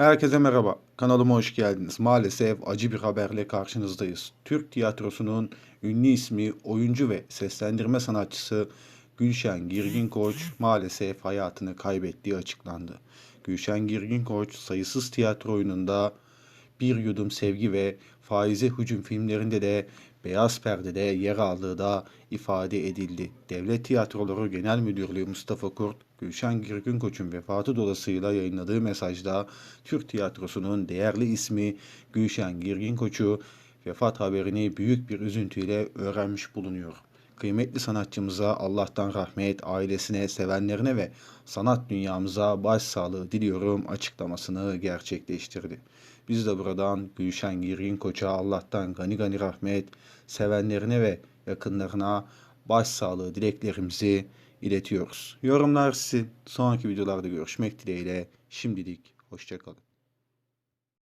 Herkese merhaba. Kanalıma hoş geldiniz. Maalesef acı bir haberle karşınızdayız. Türk tiyatrosunun ünlü ismi, oyuncu ve seslendirme sanatçısı Gülşen Girgin Koç maalesef hayatını kaybettiği açıklandı. Gülşen Girgin Koç sayısız tiyatro oyununda Bir Yudum Sevgi ve Faize Hücum filmlerinde de Beyaz Perde'de yer aldığı da ifade edildi. Devlet Tiyatroları Genel Müdürlüğü Mustafa Kurt, Gülşen Girgin Koç'un vefatı dolayısıyla yayınladığı mesajda Türk tiyatrosunun değerli ismi Gülşen Girgin Koç'u vefat haberini büyük bir üzüntüyle öğrenmiş bulunuyor. Kıymetli sanatçımıza Allah'tan rahmet, ailesine, sevenlerine ve sanat dünyamıza başsağlığı diliyorum açıklamasını gerçekleştirdi. Biz de buradan Gülşen Girgin Koç'a Allah'tan gani gani rahmet, sevenlerine ve yakınlarına başsağlığı dileklerimizi iletiyoruz. Yorumlar sizin. Sonraki videolarda görüşmek dileğiyle. Şimdilik hoşçakalın.